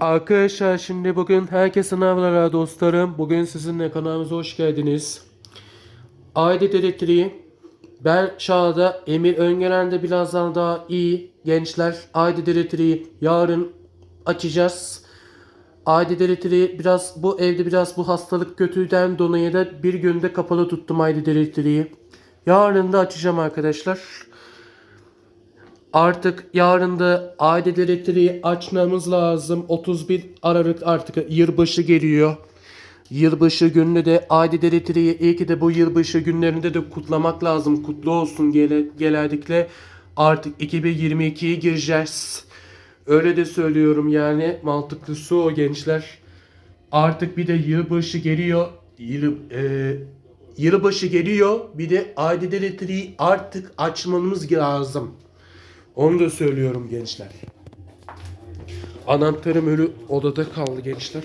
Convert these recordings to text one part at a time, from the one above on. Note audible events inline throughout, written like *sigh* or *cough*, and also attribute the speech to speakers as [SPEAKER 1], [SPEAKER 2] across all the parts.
[SPEAKER 1] Arkadaşlar şimdi bugün herkese merhabalar dostlarım. Bugün sizinle kanalımıza hoş geldiniz. Aile elektriği. Ben Çağda, Emir Öngören de birazdan daha iyi gençler. Aile elektriği yarın açacağız. Aile elektriği biraz bu evde biraz bu hastalık kötüden dolayı da bir günde kapalı tuttum aile elektriği. Yarın da açacağım arkadaşlar. Artık yarın da aile elektriği açmamız lazım. 31 Aralık artık yılbaşı geliyor. Yılbaşı gününde de aile elektriği iyi ki de bu yılbaşı günlerinde de kutlamak lazım. Kutlu olsun gele, genellikle. Artık 2022'ye gireceğiz. Öyle de söylüyorum yani. Mantıklısı o gençler. Artık bir de yılbaşı geliyor. Yıl, e, yılbaşı geliyor. Bir de aile elektriği artık açmamız lazım. Onu da söylüyorum gençler. Anahtarım ölü odada kaldı gençler.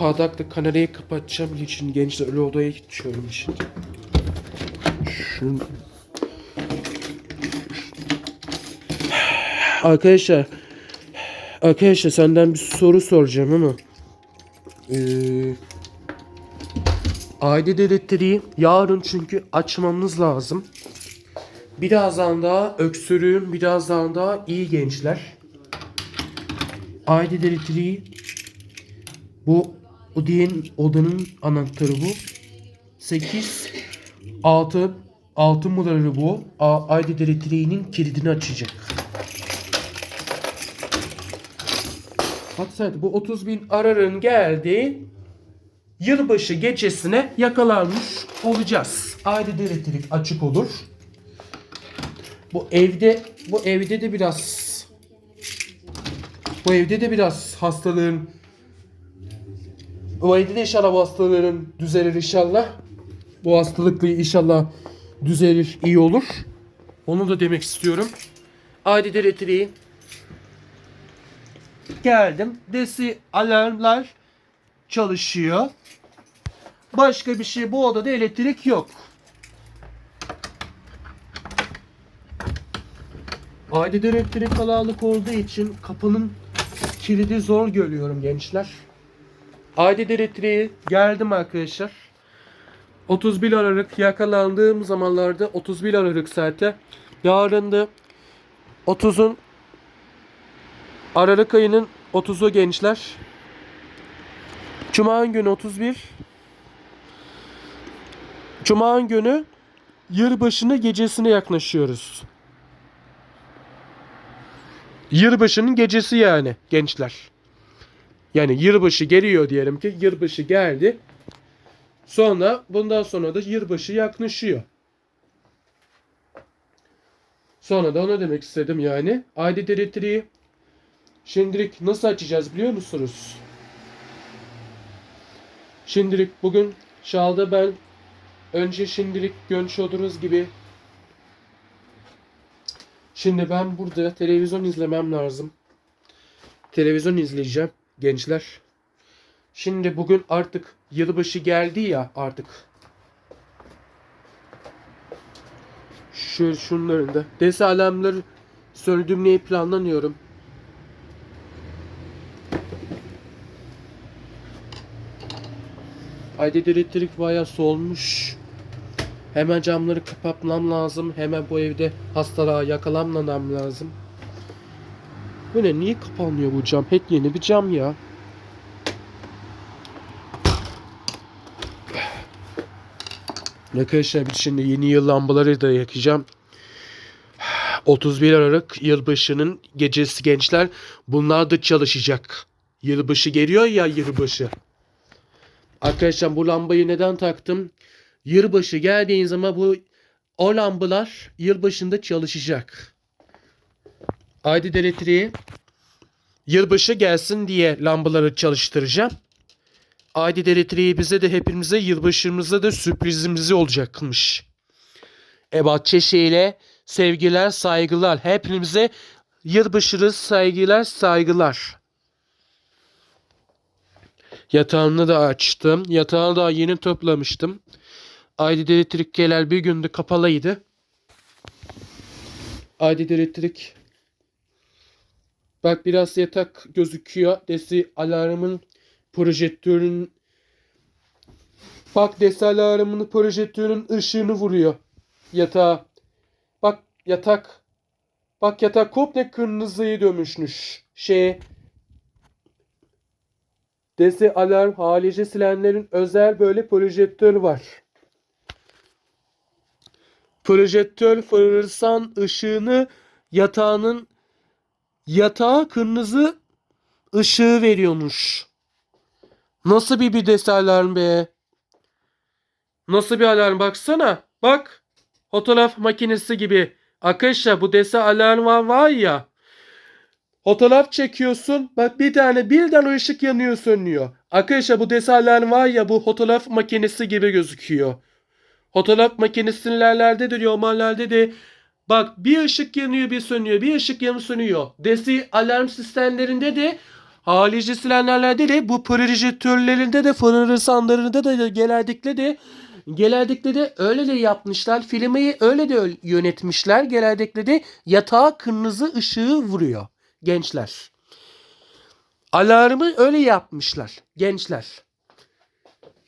[SPEAKER 1] Bardakla kamerayı kapatacağım için gençler ölü odaya geçiyorum şimdi. Şunu... Arkadaşlar Arkadaşlar senden bir soru soracağım ama ee, Aile elektriği yarın çünkü açmamız lazım. Birazdan daha öksürüğüm, birazdan daha iyi gençler. Aile elektriği bu o diyen odanın anahtarı bu. 8 6 6 numaralı bu. Aile elektriğinin kilidini açacak. Hatta bu 30 bin ararın geldi. Yılbaşı gecesine yakalanmış olacağız. Aile elektrik açık olur. Bu evde bu evde de biraz bu evde de biraz hastalığın bu evde de inşallah bu hastaların düzelir inşallah. Bu hastalıklı inşallah düzelir, iyi olur. Onu da demek istiyorum. Aile elektriği geldim. Desi alarmlar çalışıyor. Başka bir şey bu odada elektrik yok. Ailede elektrik kalabalık olduğu için kapının kilidi zor görüyorum gençler. Ailede elektriği geldim arkadaşlar. 31 Aralık yakalandığım zamanlarda 31 Aralık zaten. Yarın da 30'un Aralık ayının 30'u gençler. Cuma günü 31. Cuma günü yılbaşını gecesine yaklaşıyoruz. Yılbaşının gecesi yani gençler. Yani yılbaşı geliyor diyelim ki yılbaşı geldi. Sonra bundan sonra da yılbaşı yaklaşıyor. Sonra da onu demek istedim yani. Aile elektriği şimdilik nasıl açacağız biliyor musunuz? Şimdilik bugün Şal'da ben önce şimdilik görmüş olduğunuz gibi Şimdi ben burada televizyon izlemem lazım. Televizyon izleyeceğim gençler. Şimdi bugün artık yılbaşı geldi ya artık. Şu şunların da desi alarmları söndürmeyi planlanıyorum. Adet elektrik bayağı solmuş. Hemen camları kapatmam lazım. Hemen bu evde hastalığa yakalanmamam lazım. Bu ne? Niye kapanmıyor bu cam? Hep yeni bir cam ya. Arkadaşlar biz şimdi yeni yıl lambaları da yakacağım. 31 Aralık yılbaşının gecesi gençler. Bunlar da çalışacak. Yılbaşı geliyor ya yılbaşı. Arkadaşlar bu lambayı neden taktım? Yılbaşı geldiğin zaman bu o lambalar yılbaşında çalışacak. Aydın elektriği yılbaşı gelsin diye lambaları çalıştıracağım. Aydın elektriği bize de hepimize yılbaşımızda da sürprizimizi olacakmış. Ebat Çeşe ile sevgiler saygılar. Hepimize yılbaşı saygılar saygılar. Yatağını da açtım. Yatağı da yeni toplamıştım. Aydın elektrikler bir gündü kapalıydı. Aydın elektrik Bak biraz yatak gözüküyor. Desi alarmın projektörün Bak desi alarmın projektörün ışığını vuruyor yatağa. Bak yatak. Bak yatak komple kırmızıya dönmüşmüş. Şey Desi alarm halice silenlerin özel böyle projektör var. Projektör fırırsan ışığını yatağının yatağa kırmızı ışığı veriyormuş. Nasıl bir bir desi alarm be? Nasıl bir alarm baksana. Bak. Fotoğraf makinesi gibi. Arkadaşlar bu dese alarm var, var ya. Fotoğraf çekiyorsun. Bak bir tane birden o ışık yanıyor sönüyor. Arkadaşlar bu dese alarm var ya bu fotoğraf makinesi gibi gözüküyor. Fotoğraf makinesilerde de normallerde de bak bir ışık yanıyor bir sönüyor bir ışık yanıyor sönüyor. Desi alarm sistemlerinde de halici silenlerlerde de bu projektörlerinde de fırırsanlarında da genellikle de genellikle de öyle de yapmışlar. Filmi öyle de yönetmişler. Genellikle de yatağa kırmızı ışığı vuruyor gençler. Alarmı öyle yapmışlar gençler.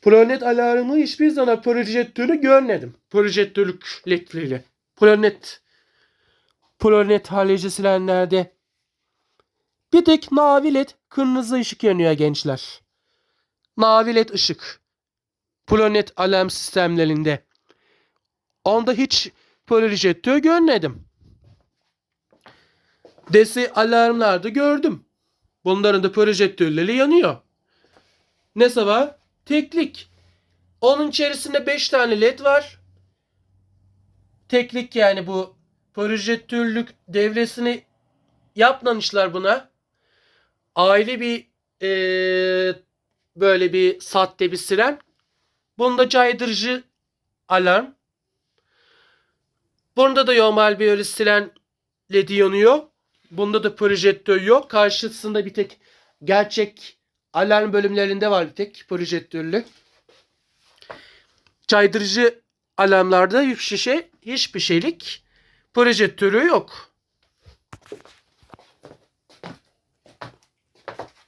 [SPEAKER 1] Planet alarmı hiçbir zaman projektörü görmedim. Projektörlük ledleri. Planet Planet halici silenlerde bir tek mavi led kırmızı ışık yanıyor gençler. Mavi led ışık. Planet alarm sistemlerinde. Onda hiç projektör görmedim. Desi alarmlarda gördüm. Bunların da projektörleri yanıyor. Ne var? Teklik. Onun içerisinde 5 tane led var. Teklik yani bu projektörlük devresini yapmamışlar buna. Aile bir eee, böyle bir saatte bir siren. Bunda caydırıcı alarm. Bunda da normal bir öyle siren ledi yanıyor. Bunda da projektör yok. Karşısında bir tek gerçek alarm bölümlerinde var bir tek projektörlü. Caydırıcı alarmlarda hiçbir şey, hiçbir şeylik projektörü yok.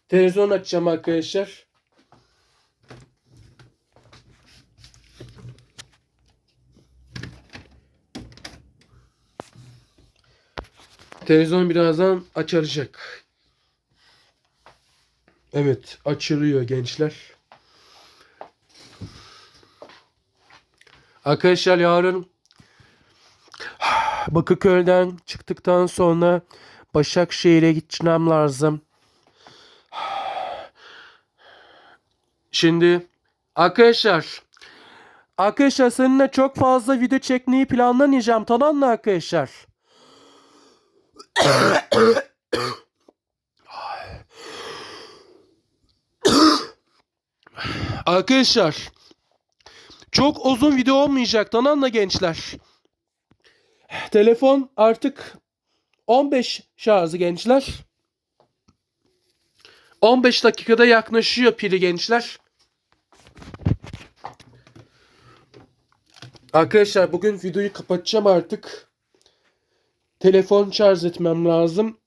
[SPEAKER 1] Televizyon açacağım arkadaşlar. Televizyon birazdan açılacak. Evet, açılıyor gençler. Arkadaşlar yarın *sighs* Bakırköy'den çıktıktan sonra Başakşehir'e gitmem lazım. *sighs* Şimdi arkadaşlar Arkadaşlar seninle çok fazla video çekmeyi planlamayacağım tamam mı arkadaşlar? *coughs* *coughs* Arkadaşlar çok uzun video olmayacak mı gençler? Telefon artık 15 şarjı gençler. 15 dakikada yaklaşıyor pili gençler. Arkadaşlar bugün videoyu kapatacağım artık. Telefon şarj etmem lazım.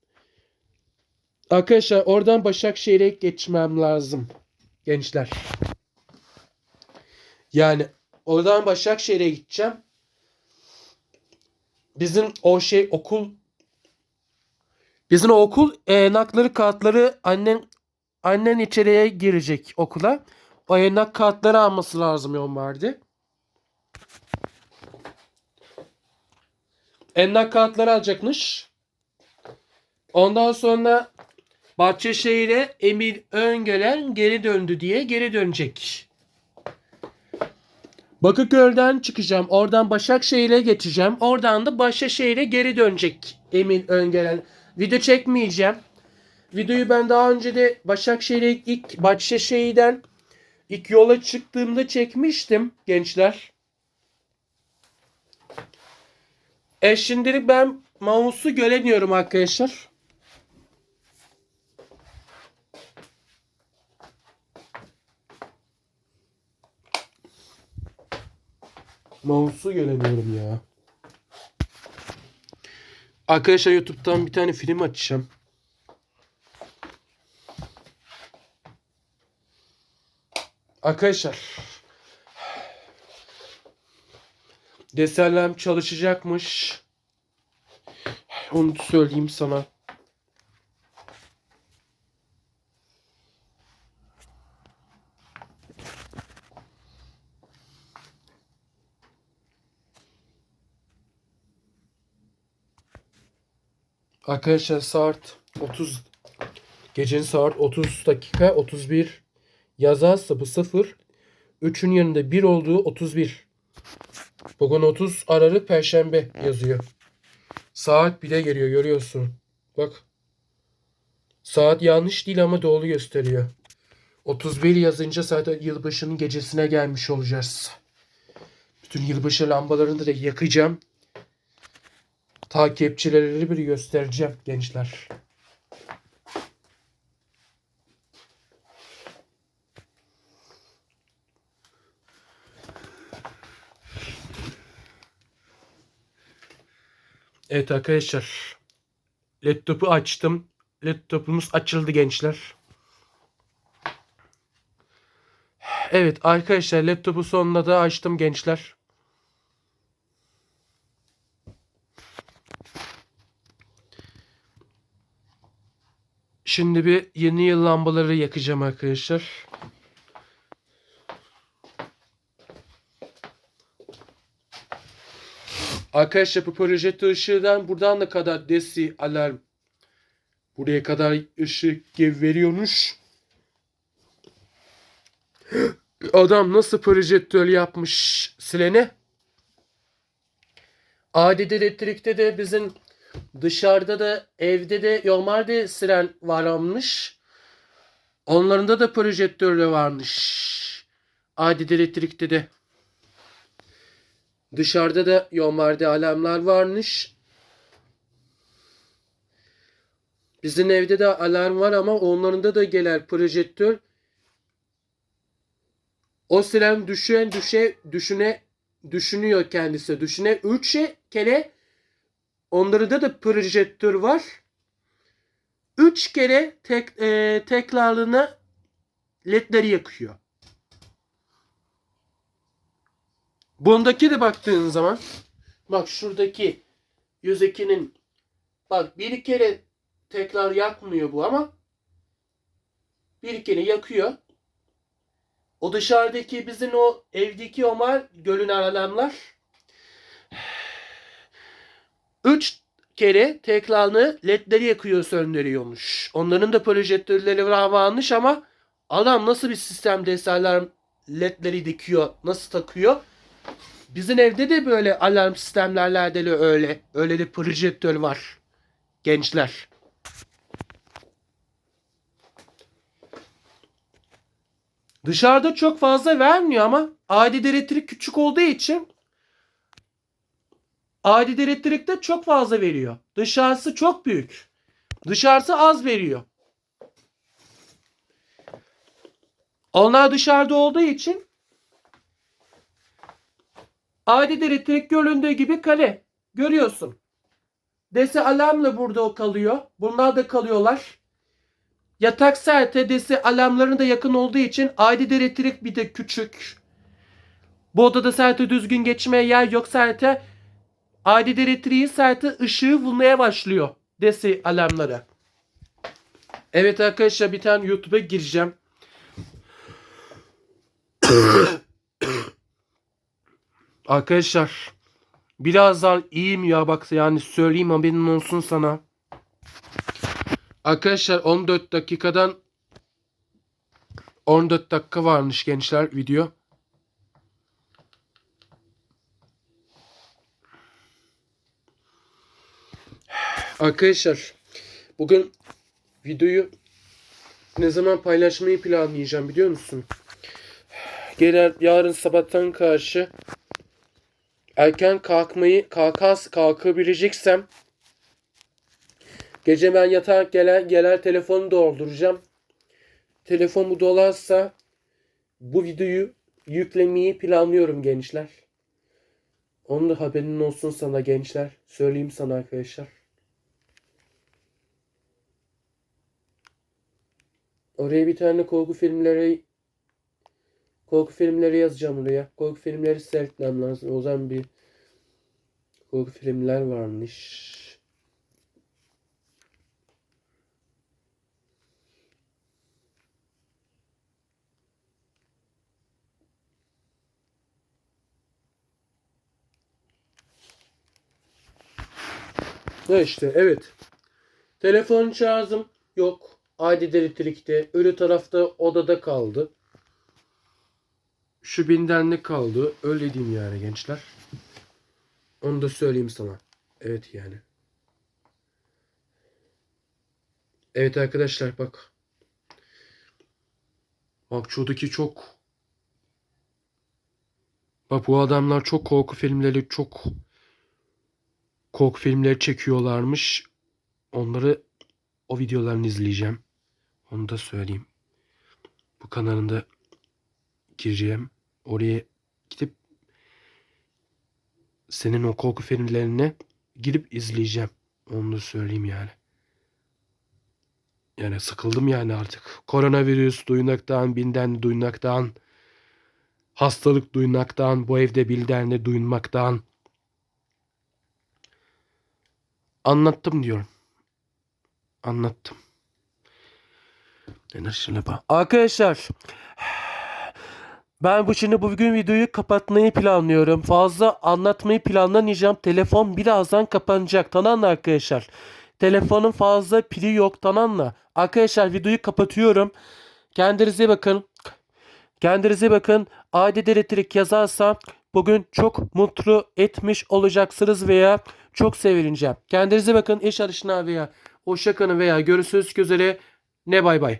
[SPEAKER 1] Arkadaşlar oradan Başakşehir'e geçmem lazım. Gençler. Yani oradan Başakşehir'e gideceğim. Bizim o şey okul Bizim o okul enak kağıtları annen annen içeriye girecek okula. O enak kağıtları alması lazım yon vardı. Emlak kağıtları alacakmış. Ondan sonra Bahçeşehir'e Emir Öngölen geri döndü diye geri dönecek. Bakırköy'den çıkacağım. Oradan Başakşehir'e geçeceğim. Oradan da Başakşehir'e geri dönecek Emin Öngölen. Video çekmeyeceğim. Videoyu ben daha önce de Başakşehir'e ilk Başakşehir'den ilk yola çıktığımda çekmiştim gençler. E şimdilik ben mouse'u göremiyorum arkadaşlar. Mouse'u gelemiyorum ya. Arkadaşlar YouTube'dan bir tane film açacağım. Arkadaşlar Deserlem çalışacakmış. Onu söyleyeyim sana. Arkadaşlar saat 30 gecenin saat 30 dakika 31 yazarsa bu 0 3'ün yanında 1 olduğu 31 Bugün 30 Aralık Perşembe yazıyor. Saat bile geliyor görüyorsun. Bak. Saat yanlış değil ama doğru gösteriyor. 31 yazınca zaten yılbaşının gecesine gelmiş olacağız. Bütün yılbaşı lambalarını da yakacağım. Takipçileri bir göstereceğim gençler. Evet arkadaşlar. Laptopu açtım. Laptopumuz açıldı gençler. Evet arkadaşlar laptopu sonunda da açtım gençler. Şimdi bir yeni yıl lambaları yakacağım arkadaşlar. Arkadaşlar bu projektör ışığından buradan da kadar desi alarm buraya kadar ışık veriyormuş. *gasps* Adam nasıl projektör yapmış silene? Adet elektrikte de bizim dışarıda da evde de normalde siren varmış. Onlarında da projektörle varmış. Adet elektrikte de. Dışarıda da yollarda alarmlar varmış. Bizim evde de alarm var ama onlarında da gelir projektör. O siren düşen düşe düşüne düşünüyor kendisi. Düşüne üç kere Onlarda da projektör var. Üç kere tek, e, tekrarlığına ledleri yakıyor. Bundaki de baktığın zaman bak şuradaki 102'nin bak bir kere tekrar yakmıyor bu ama bir kere yakıyor. O dışarıdaki bizim o evdeki omar gölün aralamlar 3 kere tekrarını ledleri yakıyor söndürüyormuş. Onların da projektörleri varmış ama adam nasıl bir sistem deseler ledleri dikiyor, nasıl takıyor? Bizim evde de böyle alarm sistemlerlerde de öyle. Öyle de projektör var. Gençler. Dışarıda çok fazla vermiyor ama adil elektrik küçük olduğu için adet elektrikte çok fazla veriyor. Dışarısı çok büyük. Dışarısı az veriyor. Onlar dışarıda olduğu için Adet elektrik göründüğü gibi kale. Görüyorsun. Desi alarmla burada o kalıyor. Bunlar da kalıyorlar. Yatak serte desi alarmların da yakın olduğu için adet elektrik bir de küçük. Bu odada serte düzgün geçmeye yer yok serte. Adet elektriğin serte ışığı bulmaya başlıyor. Desi alarmları. Evet arkadaşlar bir tane YouTube'a gireceğim. *coughs* Arkadaşlar birazdan iyiyim ya bak yani söyleyeyim haberin olsun sana. Arkadaşlar 14 dakikadan 14 dakika varmış gençler video. Arkadaşlar bugün videoyu ne zaman paylaşmayı planlayacağım biliyor musun? Gelen yarın sabahtan karşı erken kalkmayı kalkas kalkabileceksem gece ben yatağa gelen gelen telefonu dolduracağım. Telefon bu dolarsa bu videoyu yüklemeyi planlıyorum gençler. Onun da haberin olsun sana gençler. Söyleyeyim sana arkadaşlar. Oraya bir tane korku filmleri Korku filmleri yazacağım oraya. Korku filmleri seyretmem lazım. O zaman bir korku filmler varmış. Ne işte evet. Telefon şarjım yok. Aydın elektrikte. Ölü tarafta odada kaldı. Şu bindenlik kaldı. Öyle diyeyim yani gençler. Onu da söyleyeyim sana. Evet yani. Evet arkadaşlar bak. Bak şuradaki çok Bak bu adamlar çok korku filmleri çok korku filmleri çekiyorlarmış. Onları o videolarını izleyeceğim. Onu da söyleyeyim. Bu kanalında gireceğim. Oraya gidip senin o korku filmlerini gidip izleyeceğim. Onu da söyleyeyim yani. Yani sıkıldım yani artık. Koronavirüs duymaktan, binden duymaktan, hastalık duymaktan, bu evde bildenle duymaktan. Anlattım diyorum. Anlattım. Arkadaşlar ben bu şimdi bugün videoyu kapatmayı planlıyorum. Fazla anlatmayı planlamayacağım. Telefon birazdan kapanacak. Tamam mı arkadaşlar? Telefonun fazla pili yok tamam mı? Arkadaşlar videoyu kapatıyorum. Kendinize bakın. Kendinize bakın. Adi elektrik yazarsam bugün çok mutlu etmiş olacaksınız veya çok sevineceğim. Kendinize bakın. İş arışına veya hoşçakalın veya görüşürüz üzere. Ne bay bay.